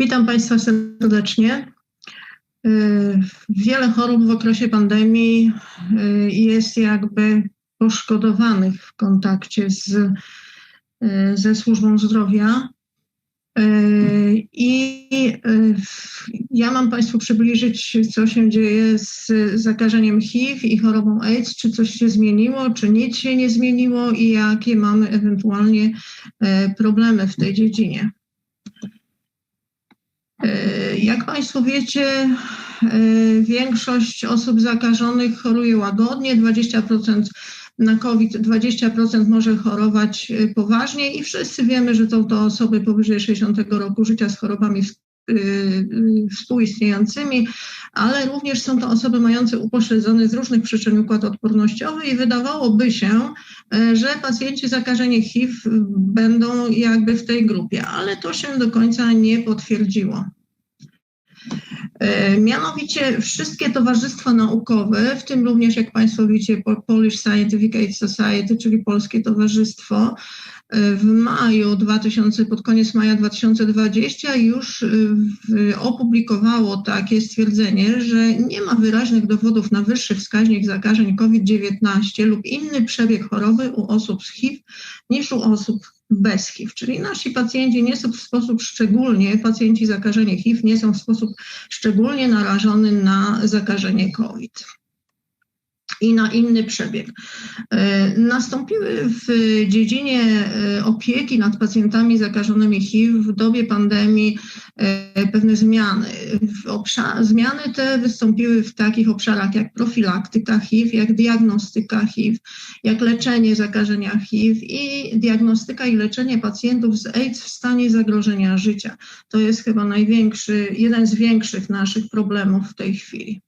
Witam Państwa serdecznie. Y, Wiele chorób w okresie pandemii y, jest jakby poszkodowanych w kontakcie z, y, ze służbą zdrowia. I ja mam Państwu przybliżyć, co się dzieje z zakażeniem HIV i chorobą AIDS, czy coś się zmieniło, czy nic się nie zmieniło i jakie mamy ewentualnie problemy w tej dziedzinie. Jak Państwo wiecie, większość osób zakażonych choruje łagodnie, 20% na COVID 20% może chorować y, poważnie i wszyscy wiemy, że są to osoby powyżej 60 roku życia z chorobami współistniejącymi, ale również są to osoby mające upośledzony z różnych przyczyn układ odpornościowy i wydawałoby się, że pacjenci zakażeni HIV będą jakby w tej grupie, ale to się do końca nie potwierdziło. E, mianowicie wszystkie towarzystwa naukowe, w tym również, jak Państwo widzicie, Polish Scientific Aid Society, czyli Polskie Towarzystwo, e, w maju 2000, pod koniec maja 2020 już e, opublikowało takie stwierdzenie, że nie ma wyraźnych dowodów na wyższy wskaźnik zakażeń COVID-19 lub inny przebieg choroby u osób z HIV niż u osób bez HIV, czyli nasi pacjenci nie są w sposób szczególnie, pacjenci zakażeni HIV nie są w sposób szczególnie narażony na zakażenie COVID i na inny przebieg. E, nastąpiły w dziedzinie e, opieki nad pacjentami zakażonymi HIV w dobie pandemii e, pewne zmiany. zmiany te wystąpiły w takich obszarach jak profilaktyka HIV, jak diagnostyka HIV, jak leczenie zakażenia HIV i diagnostyka i leczenie pacjentów z AIDS w stanie zagrożenia życia. To jest chyba największy, jeden z większych naszych problemów w tej chwili.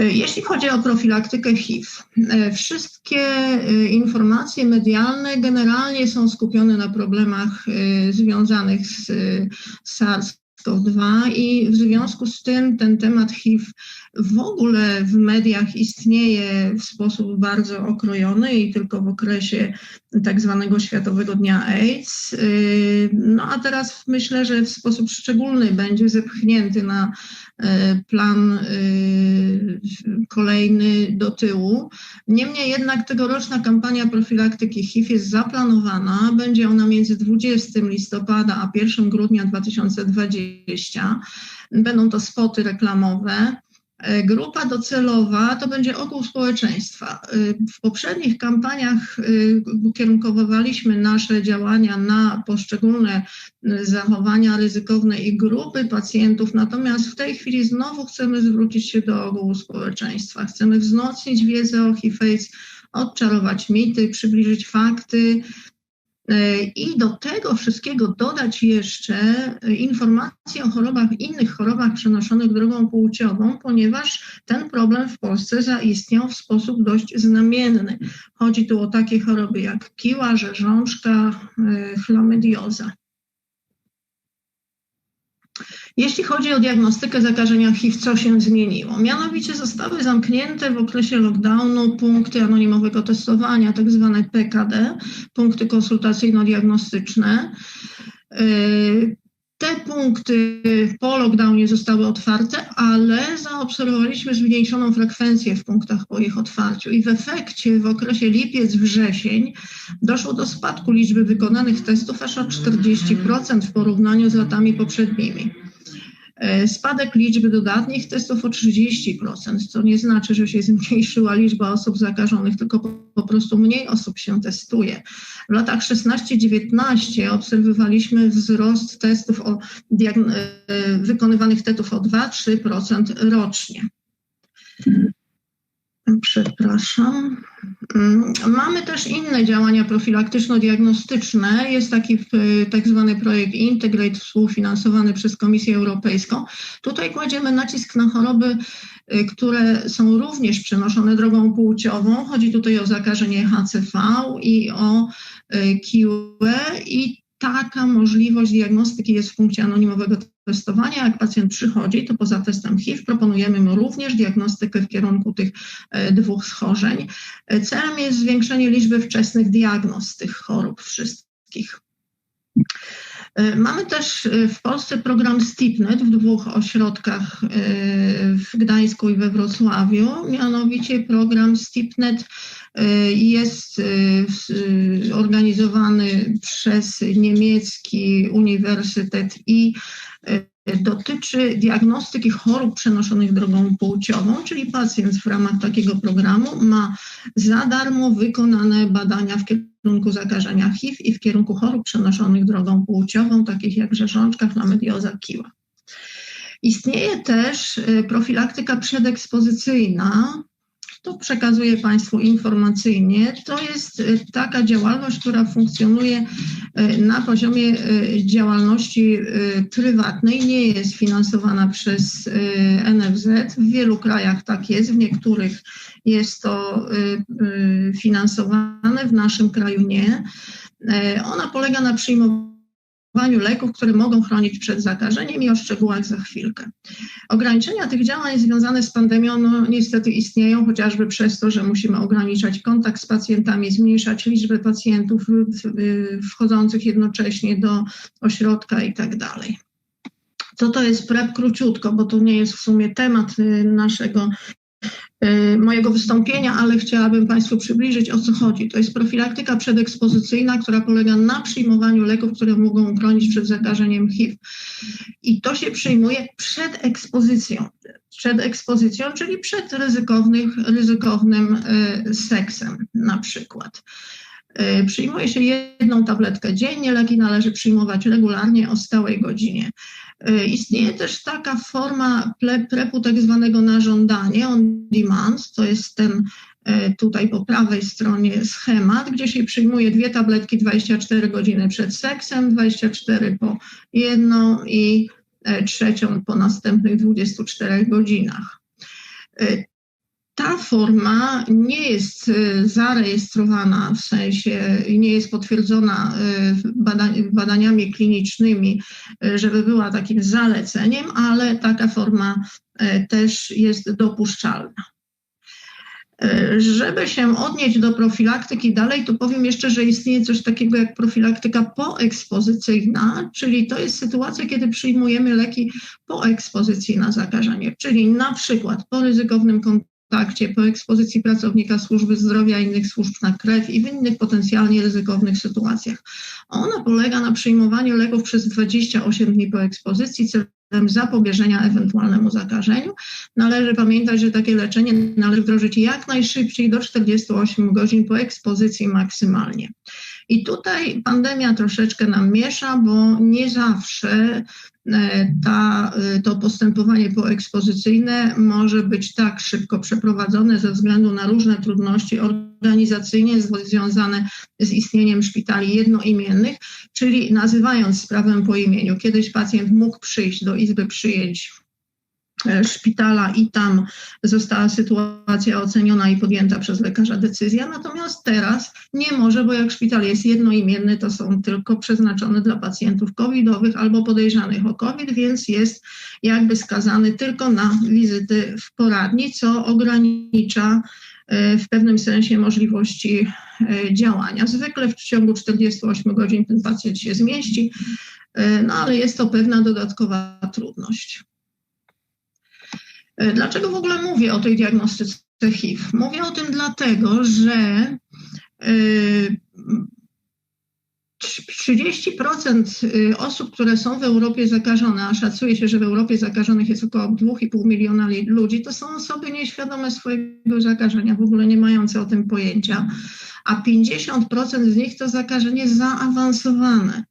Jeśli chodzi o profilaktykę HIV, e, wszystkie e, informacje medialne generalnie są skupione na problemach e, związanych z SARS-CoV-2 i w związku z tym ten temat HIV w ogóle w mediach istnieje w sposób bardzo okrojony i tylko w okresie tak zwanego Światowego Dnia AIDS. No a teraz myślę, że w sposób szczególny będzie zepchnięty na plan kolejny do tyłu. Niemniej jednak tegoroczna kampania profilaktyki HIV jest zaplanowana. Będzie ona między 20 listopada a 1 grudnia 2020. Będą to spoty reklamowe. E, grupa docelowa to będzie ogół społeczeństwa. E, w poprzednich kampaniach e, ukierunkowywaliśmy nasze działania na poszczególne zachowania ryzykowne i grupy pacjentów, natomiast w tej chwili znowu chcemy zwrócić się do ogółu społeczeństwa. Chcemy wzmocnić wiedzę o HIV-AIDS, odczarować mity, przybliżyć fakty, I do tego wszystkiego dodać jeszcze e, informacje o chorobach, innych chorobach przenoszonych drogą płciową, ponieważ ten problem w Polsce zaistniał w sposób dość znamienny. Chodzi tu o takie choroby jak kiła, rzeżączka, e, chlamydioza. Jeśli chodzi o diagnostykę zakażenia HIV, co się zmieniło? Mianowicie zostały zamknięte w okresie lockdownu punkty anonimowego testowania, tak zwane PKD, punkty konsultacyjno-diagnostyczne. Y, te punkty po lockdownie zostały otwarte, ale zaobserwowaliśmy zmniejszoną frekwencję w punktach po ich otwarciu i w efekcie w okresie lipiec-wrzesień doszło do spadku liczby wykonanych testów aż o 40% w porównaniu z latami poprzednimi. E, spadek liczby dodatnich testów o 30%, co nie znaczy, że się zmniejszyła liczba osób zakażonych, tylko po, prostu mniej osób się testuje. W latach 16-19 obserwowaliśmy wzrost testów o, e, wykonywanych testów o 2-3% rocznie. Przepraszam. Mm, mamy też inne działania profilaktyczno-diagnostyczne. Jest taki tak zwany projekt Integrate współfinansowany przez Komisję Europejską. Tutaj kładziemy nacisk na choroby, e, które są również przenoszone drogą płciową. Chodzi tutaj o zakażenie HCV i o QE i taka możliwość diagnostyki jest w punkcie anonimowego testowania. Jak pacjent przychodzi, to poza testem HIV proponujemy mu również diagnostykę w kierunku tych e, dwóch schorzeń. E, celem jest zwiększenie liczby wczesnych diagnoz tych chorób wszystkich. Mamy też w Polsce program STIPNET w dwóch ośrodkach w Gdańsku i we Wrocławiu. Mianowicie program STIPNET jest organizowany przez niemiecki uniwersytet i dotyczy diagnostyki chorób przenoszonych drogą płciową, czyli pacjent w ramach takiego programu ma za darmo wykonane badania w kierunku zakażenia HIV i w kierunku chorób przenoszonych drogą płciową, takich jak rzeżączka, chlamydioza, kiła. Istnieje też profilaktyka przedekspozycyjna, to przekazuję Państwu informacyjnie. To jest y, taka działalność, która funkcjonuje y, na poziomie y, działalności prywatnej, nie jest finansowana przez NFZ. W wielu krajach tak jest, w niektórych jest to finansowane, w naszym kraju nie. Ona polega na przyjmowaniu leków, które mogą chronić przed zakażeniem i o szczegółach za chwilkę. Ograniczenia tych działań związane z pandemią no, niestety istnieją, chociażby przez to, że musimy ograniczać kontakt z pacjentami, zmniejszać liczbę pacjentów wchodzących jednocześnie do ośrodka i tak. Co to jest PrEP króciutko, bo to nie jest w sumie temat y, naszego Y, mojego wystąpienia, ale chciałabym Państwu przybliżyć o co chodzi. To jest profilaktyka przedekspozycyjna, która polega na przyjmowaniu leków, które mogą chronić przed zakażeniem HIV. I to się przyjmuje przed ekspozycją. Przed ekspozycją, czyli przed ryzykownym y, seksem na przykład. Y, przyjmuje się jedną tabletkę dziennie, leki należy przyjmować regularnie o stałej godzinie. E, istnieje też taka forma prepu tak zwanego na żądanie, on demand, to jest ten e, tutaj po prawej stronie schemat, gdzie się przyjmuje dwie tabletki 24 godziny przed seksem, 24 po jedną i e, trzecią po następnych 24 godzinach. Ta forma nie jest y, zarejestrowana, w sensie nie jest potwierdzona y, badaniami klinicznymi, y, żeby była takim zaleceniem, ale taka forma też jest dopuszczalna. Żeby się odnieść do profilaktyki dalej, to powiem jeszcze, że istnieje coś takiego jak profilaktyka poekspozycyjna, czyli to jest sytuacja, kiedy przyjmujemy leki po ekspozycji na zakażenie, czyli na przykład po ryzykownym kontakcie kontakcie, po ekspozycji pracownika służby zdrowia innych służb na krew i w innych potencjalnie ryzykownych sytuacjach. Ona polega na przyjmowaniu leków przez 28 dni po ekspozycji celem zapobieżenia ewentualnemu zakażeniu. Należy pamiętać, że takie leczenie należy wdrożyć jak najszybciej do 48 godzin po ekspozycji maksymalnie. I tutaj pandemia troszeczkę nam miesza, bo nie zawsze ta, e, to postępowanie poekspozycyjne może być tak szybko przeprowadzone ze względu na różne trudności organizacyjne związane z istnieniem szpitali jednoimiennych, czyli nazywając sprawę po imieniu. Kiedyś pacjent mógł przyjść do izby przyjęć E, szpitala i tam została sytuacja oceniona i podjęta przez lekarza decyzja. Natomiast teraz nie może, bo jak szpital jest jednoimienny, to są tylko przeznaczone dla pacjentów covidowych albo podejrzanych o COVID, więc jest jakby skazany tylko na wizyty w poradni, co ogranicza e, w pewnym sensie możliwości e, działania. Zwykle w ciągu 48 godzin ten pacjent się zmieści, no ale jest to pewna dodatkowa trudność. E, dlaczego w ogóle mówię o tej diagnostyce HIV? Mówię o tym dlatego, że 30% e, y, osób, które są w Europie zakażone, a szacuje się, że w Europie zakażonych jest około 2,5 miliona ludzi, to są osoby nieświadome swojego zakażenia, w ogóle nie mające o tym pojęcia, a 50% z nich to zakażenie zaawansowane.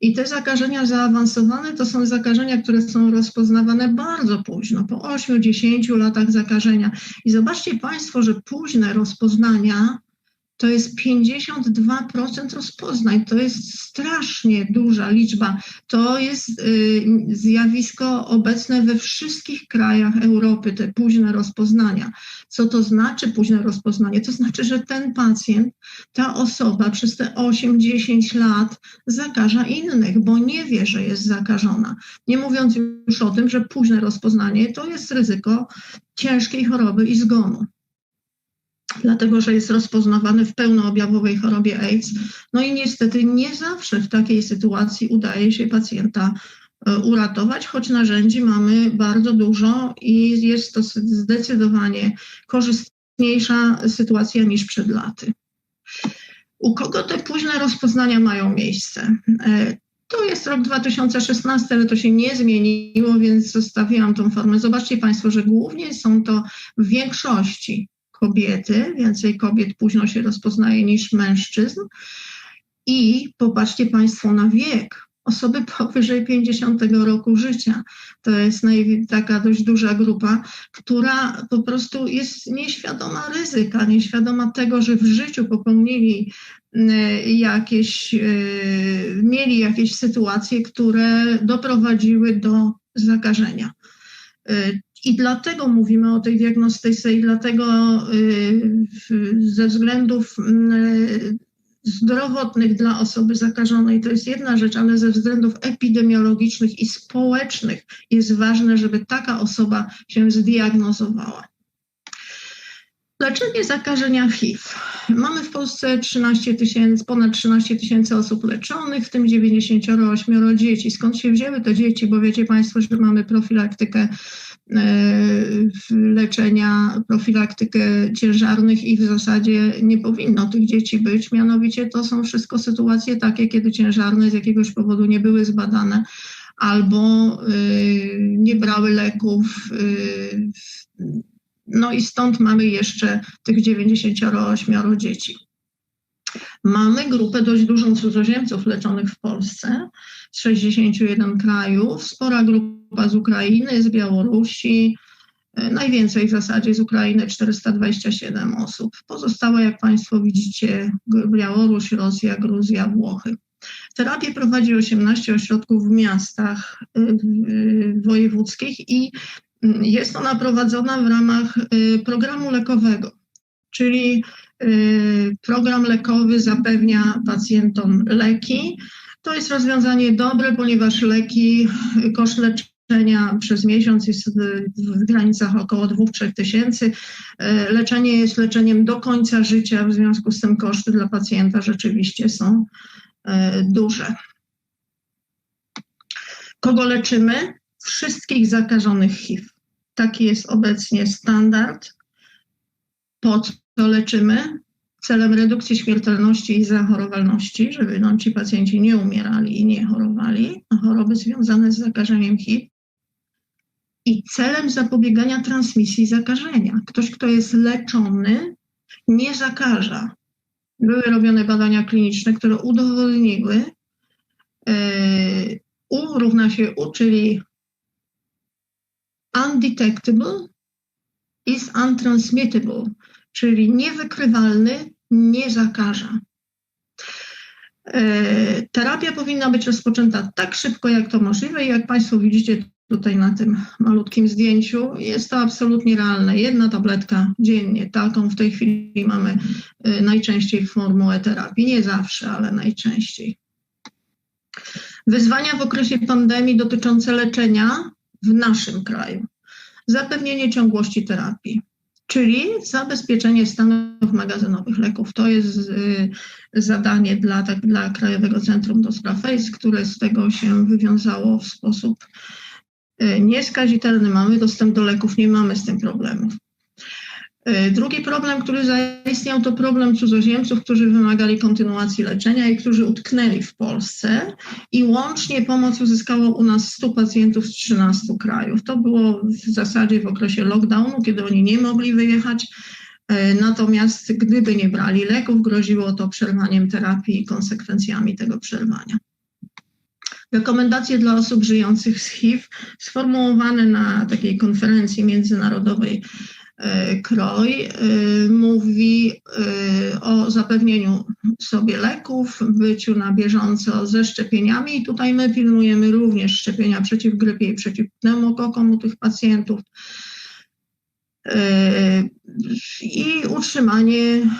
I te zakażenia zaawansowane to są zakażenia, które są rozpoznawane bardzo późno, po 8-10 latach zakażenia. I zobaczcie Państwo, że późne rozpoznania to jest 52% rozpoznań. To jest strasznie duża liczba. To jest y, zjawisko obecne we wszystkich krajach Europy, te późne rozpoznania. Co to znaczy późne rozpoznanie? To znaczy, że ten pacjent, ta osoba przez te 8-10 lat zakaża innych, bo nie wie, że jest zakażona. Nie mówiąc już o tym, że późne rozpoznanie to jest ryzyko ciężkiej choroby i zgonu. Dlatego że jest rozpoznawany w pełnoobjawowej chorobie AIDS. No i niestety nie zawsze w takiej sytuacji udaje się pacjenta e, uratować, choć narzędzi mamy bardzo dużo i jest to zdecydowanie korzystniejsza sytuacja niż przed laty. U kogo te późne rozpoznania mają miejsce? E, to jest rok 2016, ale to się nie zmieniło, więc zostawiłam tą formę. Zobaczcie Państwo, że głównie są to w większości kobiety, więcej kobiet późno się rozpoznaje niż mężczyzn. I popatrzcie Państwo na wiek. Osoby powyżej 50 roku życia. To jest naj, taka dość duża grupa, która po prostu jest nieświadoma ryzyka, nieświadoma tego, że w życiu popełnili y, jakieś, y, mieli jakieś sytuacje, które doprowadziły do zakażenia. I dlatego mówimy o tej diagnostyce i dlatego y, ze względów y, zdrowotnych dla osoby zakażonej to jest jedna rzecz, ale ze względów epidemiologicznych i społecznych jest ważne, żeby taka osoba się zdiagnozowała. Leczenie zakażenia HIV. Mamy w Polsce 13 tysięcy, ponad 13 tysięcy osób leczonych, w tym 98 dzieci. Skąd się wzięły te dzieci? Bo wiecie Państwo, że mamy profilaktykę E, leczenia, profilaktykę ciężarnych i w zasadzie nie powinno tych dzieci być. Mianowicie to są wszystko sytuacje takie, kiedy ciężarne z jakiegoś powodu nie były zbadane albo e, nie brały leków. No i stąd mamy jeszcze tych 98 dzieci. Mamy grupę dość dużą cudzoziemców leczonych w Polsce z 61 krajów, spora grupa z Ukrainy, z Białorusi, e, najwięcej w zasadzie z Ukrainy 427 osób. Pozostałe, jak Państwo widzicie, Białoruś, Rosja, Gruzja, Włochy. Terapię prowadzi 18 ośrodków w miastach e, e, wojewódzkich i jest ona prowadzona w ramach programu lekowego, czyli Y, program lekowy zapewnia pacjentom leki. To jest rozwiązanie dobre, ponieważ leki, koszt leczenia przez miesiąc jest w granicach około 2-3 tysięcy. Y, leczenie jest leczeniem do końca życia, w związku z tym koszty dla pacjenta rzeczywiście są y, duże. Kogo leczymy? Wszystkich zakażonych HIV. Taki jest obecnie standard. Po to leczymy celem redukcji śmiertelności i zachorowalności, żeby no, ci pacjenci nie umierali i nie chorowali na choroby związane z zakażeniem HIV. I celem zapobiegania transmisji zakażenia. Ktoś, kto jest leczony, nie zakaża. Były robione badania kliniczne, które udowodniły, yy, U równa się U, czyli undetectable is untransmittable czyli niewykrywalny, nie zakaża. E, terapia powinna być rozpoczęta tak szybko, jak to możliwe jak Państwo widzicie tutaj na tym malutkim zdjęciu, jest to absolutnie realne. Jedna tabletka dziennie, taką w tej chwili mamy e, najczęściej formułę terapii. Nie zawsze, ale najczęściej. Wyzwania w okresie pandemii dotyczące leczenia w naszym kraju. Zapewnienie ciągłości terapii czyli zabezpieczenie stanów magazynowych leków. To jest y, zadanie dla, tak, dla Krajowego Centrum do Spraw AIDS, które z tego się wywiązało w sposób y, nieskazitelny. Mamy dostęp do leków, nie mamy z tym problemów. E, drugi problem, który zaistniał, to problem cudzoziemców, którzy wymagali kontynuacji leczenia i którzy utknęli w Polsce i łącznie pomoc uzyskało u nas 100 pacjentów z 13 krajów. To było w zasadzie w okresie lockdownu, kiedy oni nie mogli wyjechać. E, natomiast gdyby nie brali leków, groziło to przerwaniem terapii i konsekwencjami tego przerwania. Rekomendacje dla osób żyjących z HIV sformułowane na takiej konferencji międzynarodowej kroj e, mówi e, o zapewnieniu sobie leków, byciu na bieżąco ze szczepieniami i tutaj my pilnujemy również szczepienia przeciw grypie i przeciw pneumokokom u tych pacjentów i utrzymanie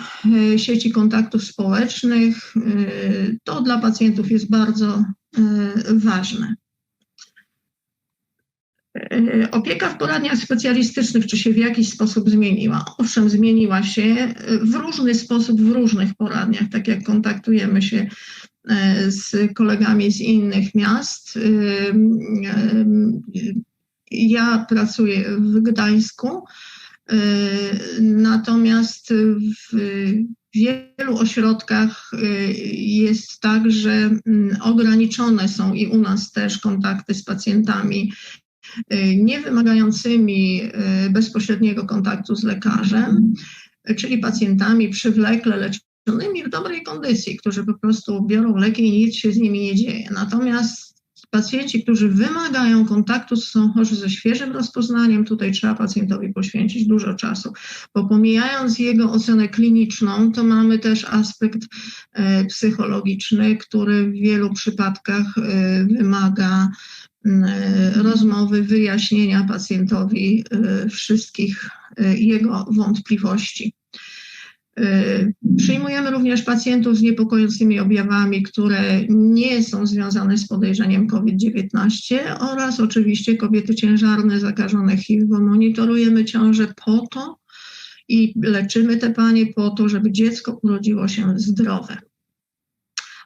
sieci kontaktów społecznych. To dla pacjentów jest bardzo ważne. E, opieka w poradniach specjalistycznych, czy się w jakiś sposób zmieniła? Owszem, zmieniła się e, w różny sposób w różnych poradniach, tak jak kontaktujemy się e, z kolegami z innych miast. Ja pracuję w Gdańsku, natomiast w wielu ośrodkach jest tak, że mm, ograniczone są i u nas też kontakty z pacjentami Y, nie wymagającymi y, bezpośredniego kontaktu z lekarzem, czyli pacjentami przywlekle leczonymi w dobrej kondycji, którzy po prostu biorą leki i nic się z nimi nie dzieje. Natomiast pacjenci, którzy wymagają kontaktu, są chorzy ze świeżym rozpoznaniem, tutaj trzeba pacjentowi poświęcić dużo czasu, bo pomijając jego ocenę kliniczną, to mamy też aspekt y, psychologiczny, który w wielu przypadkach wymaga E, rozmowy, wyjaśnienia pacjentowi e, wszystkich e, jego wątpliwości. Przyjmujemy również pacjentów z niepokojącymi objawami, które nie są związane z podejrzeniem COVID-19 oraz oczywiście kobiety ciężarne zakażone HIV, bo monitorujemy ciążę po to i leczymy te panie po to, żeby dziecko urodziło się zdrowe.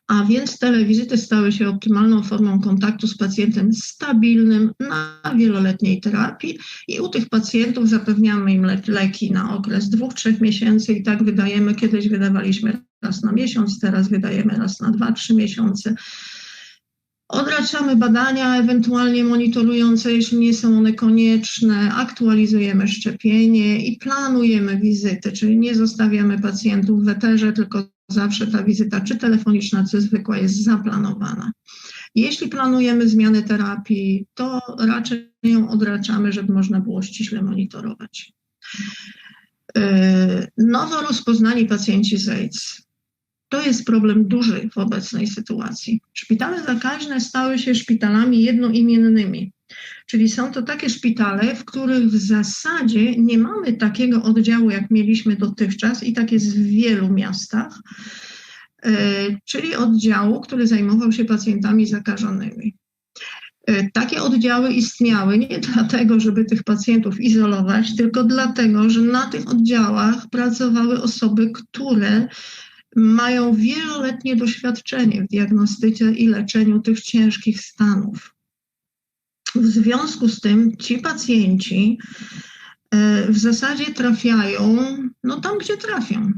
A więc telewizyty stały się optymalną formą kontaktu z pacjentem stabilnym na wieloletniej terapii i u tych pacjentów zapewniamy im le leki na okres dwóch, trzech miesięcy i tak wydajemy, kiedyś wydawaliśmy raz na miesiąc, teraz wydajemy raz na dwa, trzy miesiące. Odraczamy badania, ewentualnie monitorujące, jeśli nie są one konieczne, aktualizujemy szczepienie i planujemy wizyty, czyli nie zostawiamy pacjentów w eterze, tylko zawsze ta wizyta, czy telefoniczna, czy zwykła, jest zaplanowana. Jeśli planujemy zmianę terapii, to raczej ją odraczamy, żeby można było ściśle monitorować. Yy, nowo rozpoznani pacjenci z AIDS. To jest problem duży w obecnej sytuacji. Szpitale zakaźne stały się szpitalami jednoimiennymi. Czyli są to takie szpitale, w których w zasadzie nie mamy takiego oddziału, jak mieliśmy dotychczas, i tak jest w wielu miastach, e, czyli oddziału, który zajmował się pacjentami zakażonymi. E, takie oddziały istniały nie dlatego, żeby tych pacjentów izolować, tylko dlatego, że na tych oddziałach pracowały osoby, które mają wieloletnie doświadczenie w diagnostyce i leczeniu tych ciężkich stanów. W związku z tym ci pacjenci e, w zasadzie trafiają no tam, gdzie trafią.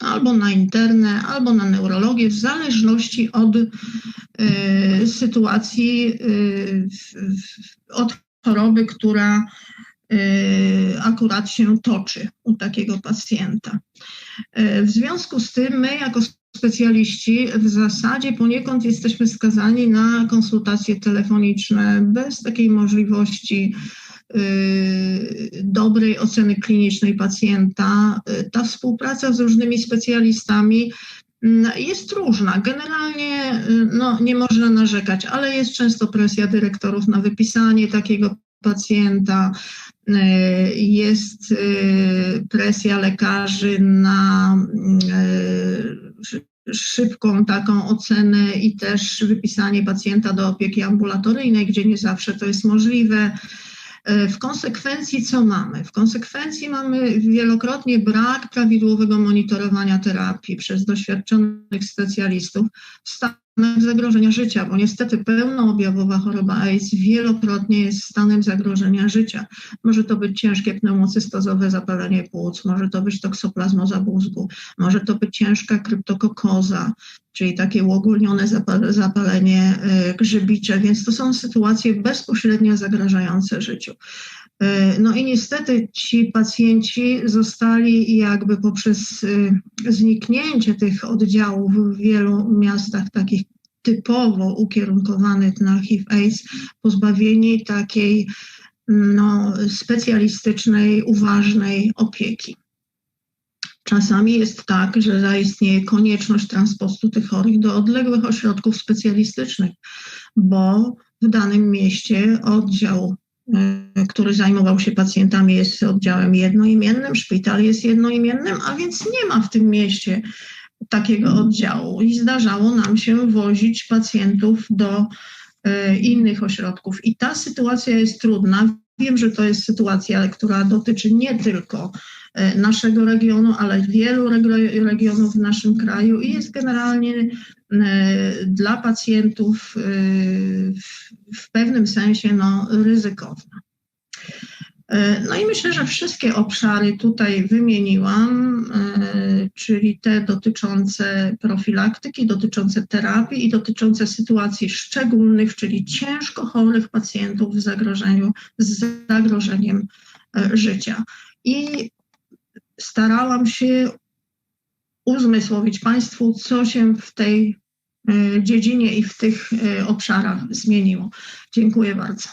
Albo na internę, albo na neurologię, w zależności od y, sytuacji, y, od choroby, która y, akurat się toczy u takiego pacjenta. W związku z tym my jako specjaliści w zasadzie poniekąd jesteśmy skazani na konsultacje telefoniczne bez takiej możliwości y, dobrej oceny klinicznej pacjenta. Ta współpraca z różnymi specjalistami mm, jest różna. Generalnie y, no, nie można narzekać, ale jest często presja dyrektorów na wypisanie takiego pacjenta, jest presja lekarzy na szybką taką ocenę i też wypisanie pacjenta do opieki ambulatoryjnej, gdzie nie zawsze to jest możliwe. W konsekwencji co mamy? W konsekwencji mamy wielokrotnie brak prawidłowego monitorowania terapii przez doświadczonych specjalistów w zagrożenia życia, bo niestety pełnoobjawowa choroba AIDS wielokrotnie jest stanem zagrożenia życia. Może to być ciężkie pneumocystozowe zapalenie płuc, może to być toksoplazmoza mózgu, może to być ciężka kryptokokoza, czyli takie uogólnione zapalenie y, grzybicze, więc to są sytuacje bezpośrednio zagrażające życiu. Y, no i niestety ci pacjenci zostali jakby poprzez y, zniknięcie tych oddziałów w wielu miastach takich typowo ukierunkowanych na HIV-AIDS, pozbawieni takiej no, specjalistycznej, uważnej opieki. Czasami jest tak, że zaistnieje konieczność transportu tych chorych do odległych ośrodków specjalistycznych, bo w danym mieście oddział E, który zajmował się pacjentami, jest oddziałem jednoimiennym, szpital jest jednoimiennym, a więc nie ma w tym mieście takiego oddziału i zdarzało nam się wozić pacjentów do innych ośrodków. I ta sytuacja jest trudna. Wiem, że to jest sytuacja, która dotyczy nie tylko naszego regionu, ale wielu regionów w naszym kraju i jest generalnie dla pacjentów w pewnym sensie no, ryzykowna. No i myślę, że wszystkie obszary tutaj wymieniłam, czyli te dotyczące profilaktyki, dotyczące terapii i dotyczące sytuacji szczególnych, czyli ciężko chorych pacjentów w zagrożeniu, z zagrożeniem życia. I starałam się uzmysłowić Państwu, co się w tej dziedzinie i w tych obszarach zmieniło. Dziękuję bardzo.